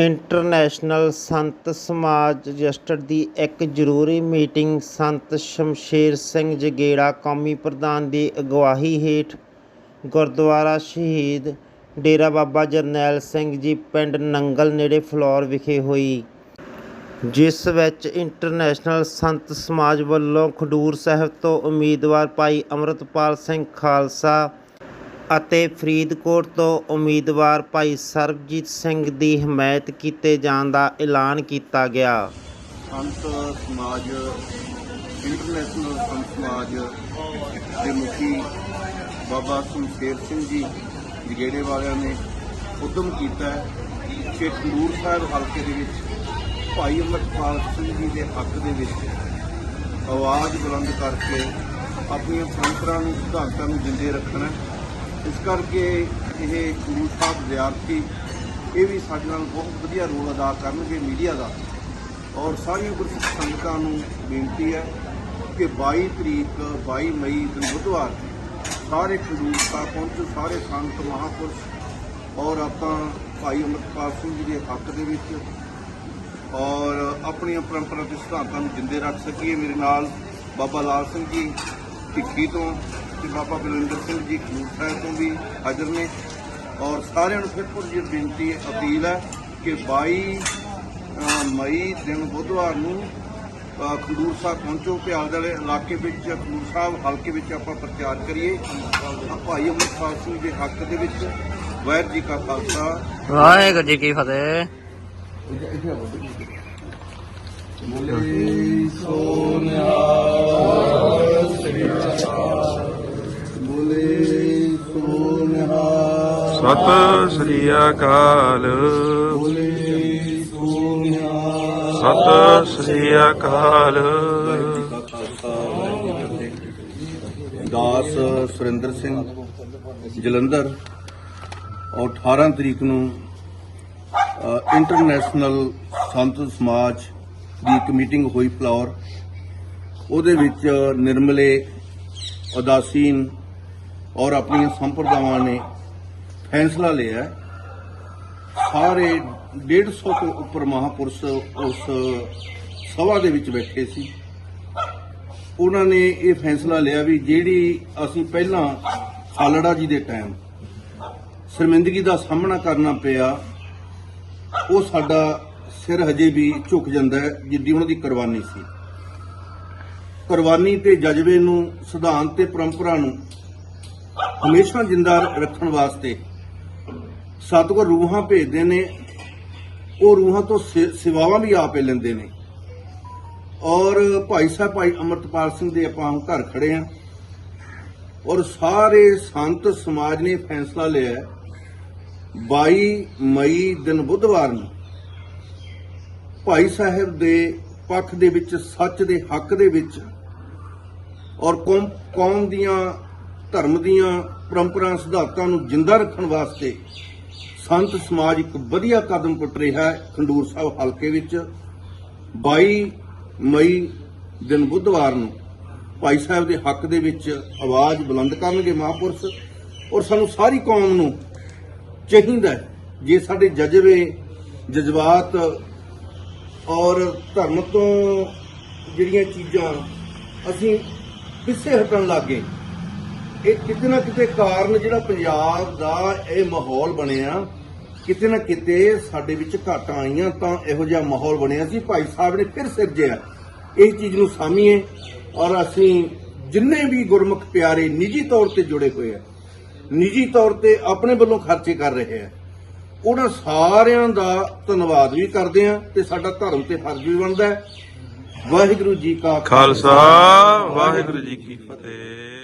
International ਸੰਤ ਸਮਾਜ registered ਦੀ ਇੱਕ ਜ਼ਰੂਰੀ ਮੀਟਿੰਗ ਸੰਤ ਸ਼ਮਸ਼ੇਰ ਸਿੰਘ ਜਗੇੜਾ ਕੌਮੀ ਪ੍ਰਧਾਨ ਦੀ ਅਗਵਾਈ ਹੇਠ ਗੁਰਦੁਆਰਾ ਸ਼ਹੀਦ ਡੇਰਾ ਬਾਬਾ ਜਰਨੈਲ ਸਿੰਘ ਜੀ ਪਿੰਡ ਨੰਗਲ ਨੇੜੇ ਫਲੌਰ ਵਿਖੇ ਹੋਈ। ਜਿਸ ਵਿੱਚ ਇੰਟਰਨੈਸ਼ਨਲ ਸੰਤ ਸਮਾਜ ਵੱਲੋਂ ਖਡੂਰ ਸਾਹਿਬ ਤੋਂ ਉਮੀਦਵਾਰ ਭਾਈ ਅੰਮ੍ਰਿਤਪਾਲ ਸਿੰਘ ਖਾਲਸਾ ਅਤੇ ਫਰੀਦਕੋਟ ਤੋਂ ਉਮੀਦਵਾਰ ਭਾਈ ਸਰਬਜੀਤ ਸਿੰਘ ਦੀ ਹਮਾਇਤ ਕੀਤੇ ਜਾਣ ਦਾ ਐਲਾਨ ਕੀਤਾ ਗਿਆ। ਸੰਤ ਸਮਾਜ ਇੰਟਰਨੈਸ਼ਨਲ ਸੰਤ ਸਮਾਜ ਦੇ ਮੁਖੀ ਬਾਬਾ ਸ਼ਮਸ਼ੇਰ ਸਿੰਘ ਜੀ ਜਗੇੜੇ ਵਾਲਿਆਂ ਨੇ ਉਦਮ ਕੀਤਾ ਕਿ ਖਡੂਰ ਸਾਹਿਬ ਹਲਕੇ ਦੇ ਵਿੱਚ ਭਾਈ ਅਮਰਪਾਲ ਸਿੰਘ ਜੀ ਦੇ ਹੱਕ ਦੇ ਵਿੱਚ ਆਵਾਜ਼ ਬੁਲੰਦ ਕਰਕੇ ਆਪਣੀਆਂ ਪਰੰਪਰਾ ਨੂੰ, ਸਿਧਾਂਤਾਂ ਨੂੰ ਜਿੰਦੇ ਰੱਖਣਾ ਇਸ ਕਰਕੇ ਇਹ ਗੁਰੂ ਸਾਹਿਬ ਵਿਦਿਆਰਥੀ ਇਹ ਵੀ ਸਾਡੇ ਨਾਲ ਬਹੁਤ ਵਧੀਆ ਰੋਲ ਅਦਾ ਕਰਨਗੇ ਮੀਡੀਆ ਦਾ। ਔਰ ਸਾਰੀਆਂ ਗੁਰਸਿੱਖ ਸੰਗਤਾਂ ਨੂੰ ਬੇਨਤੀ ਹੈ ਕਿ 22 ਤਰੀਕ 22 ਮਈ ਦਿਨ ਬੁੱਧਵਾਰ ਸਾਰੇ ਖਜ਼ੂਰ ਸਾਹਿਬ ਪਹੁੰਚੋ, ਸਾਰੇ ਸੰਤ ਮਹਾਂਪੁਰਸ਼ ਔਰ ਆਪਾਂ ਭਾਈ ਅਮਰਪਾਲ ਸਿੰਘ ਜੀ ਦੇ ਹੱਕ ਦੇ ਵਿੱਚ ਔਰ ਆਪਣੀਆਂ ਪਰੰਪਰਾ ਤੇ ਸਿਧਾਂਤਾਂ ਨੂੰ ਜਿੰਦੇ ਰੱਖ ਸਕੀਏ। ਮੇਰੇ ਨਾਲ ਬਾਬਾ ਲਾਲ ਸਿੰਘ ਜੀ ਭਿੱਖੀ ਤੋਂ ਤੇ ਬਾਬਾ ਬਲਵਿੰਦਰ ਸਿੰਘ ਜੀ ਸਾਹਿਬ ਤੋਂ ਵੀ ਹਾਜ਼ਰ ਨੇ। ਔਰ ਸਾਰਿਆਂ ਨੂੰ ਫਿਰ ਤੋਂ ਜੀ ਬੇਨਤੀ ਅਪੀਲ ਹੈ ਕਿ 22 ਅ, ਮਈ ਦਿਨ ਬੁੱਧਵਾਰ ਨੂੰ ਖਡੂਰ ਸਾਹਿਬ ਪਹੁੰਚੋ। ਪਿਆਲ ਦੇ ਇਲਾਕੇ ਵਿੱਚ ਖਡੂਰ ਸਾਹਿਬ ਹਲਕੇ ਵਿੱਚ ਆਪਾਂ ਪ੍ਰਚਾਰ ਕਰੀਏ। ਭਾਈ ਅਮਰਪਾਲ ਸਿੰਘ ਦੇ ਹੱਕ ਦੇ ਵਿੱਚ। ਵਾਹਿਗੁਰੂ ਜੀ ਕਾ ਖਾਲਸਾ। ਵਾਹਿਗੁਰੂ ਜੀ ਕੀ ਫਤਿਹ। ਬੋਲੇ ਸੋਨਿਆ ਸਤਿ ਸ੍ਰੀ ਅਕਾਲ। ਸਤਿ ਸ੍ਰੀ ਅਕਾਲ। ਦਾਸ ਸੁਰਿੰਦਰ ਸਿੰਘ ਜਲੰਧਰ, ਔਰ 18 ਤਰੀਕ ਨੂੰ ਇੰਟਰਨੈਸ਼ਨਲ ਸੰਤ ਸਮਾਜ ਦੀ ਇੱਕ ਮੀਟਿੰਗ ਹੋਈ ਫਲੌਰ। ਉਹਦੇ ਵਿੱਚ ਨਿਰਮਲੇ, ਉਦਾਸੀਨ ਔਰ ਆਪਣੀਆਂ ਸੰਪਰਦਾਵਾਂ ਨੇ ਫੈਸਲਾ ਲਿਆ ਹੈ। ਸਾਰੇ 150 ਤੋਂ ਉੱਪਰ ਮਹਾਪੁਰਸ਼ ਉਸ ਸਭਾ ਦੇ ਵਿੱਚ ਬੈਠੇ ਸੀ ਉਹਨਾਂ ਨੇ ਇਹ ਫੈਸਲਾ ਲਿਆ ਵੀ ਜਿਹੜੀ ਅਸੀਂ ਪਹਿਲਾਂ ਖਾਲੜਾ ਜੀ ਦੇ ਟਾਈਮ ਸ਼ਰਮਿੰਦਗੀ ਦਾ ਸਾਹਮਣਾ ਕਰਨਾ ਪਿਆ, ਉਹ ਸਾਡਾ ਸਿਰ ਹਜੇ ਵੀ ਝੁਕ ਜਾਂਦਾ ਹੈ, ਜਿੱਦੀ ਉਹਨਾਂ ਦੀ ਕੁਰਬਾਨੀ ਸੀ ਕੁਰਬਾਨੀ ਤੇ ਜਜ਼ਬੇ ਨੂੰ, ਸਿਧਾਂਤ ਤੇ ਪਰੰਪਰਾ ਨੂੰ ਹਮੇਸ਼ਾ ਜਿੰਦਾ ਰੱਖਣ ਵਾਸਤੇ ਸਤਿਗੁਰ ਰੂਹਾਂ ਭੇਜਦੇ ਨੇ, ਉਹ ਰੂਹਾਂ ਤੋਂ ਸੇਵਾਵਾਂ ਵੀ ਆਪੇ ਲੈਂਦੇ ਨੇ। ਔਰ ਭਾਈ ਸਾਹਿਬ, ਭਾਈ ਅਮਰਤਪਾਲ ਸਿੰਘ ਦੇ ਆਪਾਂ ਘਰ ਖੜੇ ਆ ਔਰ ਸਾਰੇ ਸੰਤ ਸਮਾਜ ਨੇ ਫੈਸਲਾ ਲਿਆ ਹੈ 22 ਮਈ ਦਿਨ ਬੁੱਧਵਾਰ ਨੂੰ ਭਾਈ ਸਾਹਿਬ ਦੇ ਪੱਖ ਦੇ ਵਿੱਚ, ਸੱਚ ਦੇ ਹੱਕ ਦੇ ਵਿੱਚ ਔਰ ਕੌਮ ਕੌਮ ਦੀਆਂ ਧਰਮ ਦੀਆਂ ਪਰੰਪਰਾ ਸਿਧਾਂਤਾਂ ਨੂੰ ਜਿੰਦਾ ਰੱਖਣ ਵਾਸਤੇ ਸੰਤ ਸਮਾਜ ਇੱਕ ਵਧੀਆ ਕਦਮ ਪੁੱਟ ਰਿਹਾ ਹੈ ਖੰਡੂਰ ਸਾਹਿਬ ਹਲਕੇ ਵਿੱਚ। 22 ਮਈ ਦਿਨ ਬੁੱਧਵਾਰ ਨੂੰ ਭਾਈ ਸਾਹਿਬ ਦੇ ਹੱਕ ਦੇ ਵਿੱਚ ਆਵਾਜ਼ ਬੁਲੰਦ ਕਰਨਗੇ ਮਹਾਂਪੁਰਸ਼ ਔਰ ਸਾਨੂੰ ਸਾਰੀ ਕੌਮ ਨੂੰ ਚਾਹੀਦਾ ਜੇ ਸਾਡੇ ਜਜ਼ਬੇ, ਜਜ਼ਬਾਤ ਔਰ ਧਰਮ ਤੋਂ ਜਿਹੜੀਆਂ ਚੀਜ਼ਾਂ ਅਸੀਂ ਪਿੱਛੇ ਹਟਣ ਲੱਗੇ ਇਹ ਕਿਤੇ ਨਾ ਕਿਤੇ ਕਾਰਨ ਜਿਹੜਾ ਪੰਜਾਬ ਦਾ ਇਹ ਮਾਹੌਲ ਬਣਿਆ ਕਿਤੇ ਨਾ ਕਿਤੇ ਸਾਡੇ ਵਿੱਚ ਘਾਟਾਂ ਆਈਆਂ ਤਾਂ ਇਹੋ ਜਿਹਾ ਮਾਹੌਲ ਬਣਿਆ ਸੀ। ਭਾਈ ਸਾਹਿਬ ਨੇ ਫਿਰ ਸਿਰਜਿਆ ਇਹ ਚੀਜ਼ ਨੂੰ ਸਾਮੀਏ ਔਰ ਅਸੀਂ ਜਿੰਨੇ ਵੀ ਗੁਰਮੁਖ ਪਿਆਰੇ ਨਿੱਜੀ ਤੌਰ ਤੇ ਜੁੜੇ ਹੋਏ ਆ, ਨਿੱਜੀ ਤੌਰ ਤੇ ਆਪਣੇ ਵੱਲੋਂ ਖਰਚੇ ਕਰ ਰਹੇ ਆ, ਉਹਨਾਂ ਸਾਰਿਆਂ ਦਾ ਧੰਨਵਾਦ ਵੀ ਕਰਦੇ ਆ ਤੇ ਸਾਡਾ ਧਰਮ ਤੇ ਫਰਜ਼ ਵੀ ਬਣਦਾ ਵਾਹਿਗੁਰੂ ਜੀ ਕਾ ਖਾਲਸਾ, ਵਾਹਿਗੁਰੂ ਜੀ ਕੀ ਫਤਿਹ।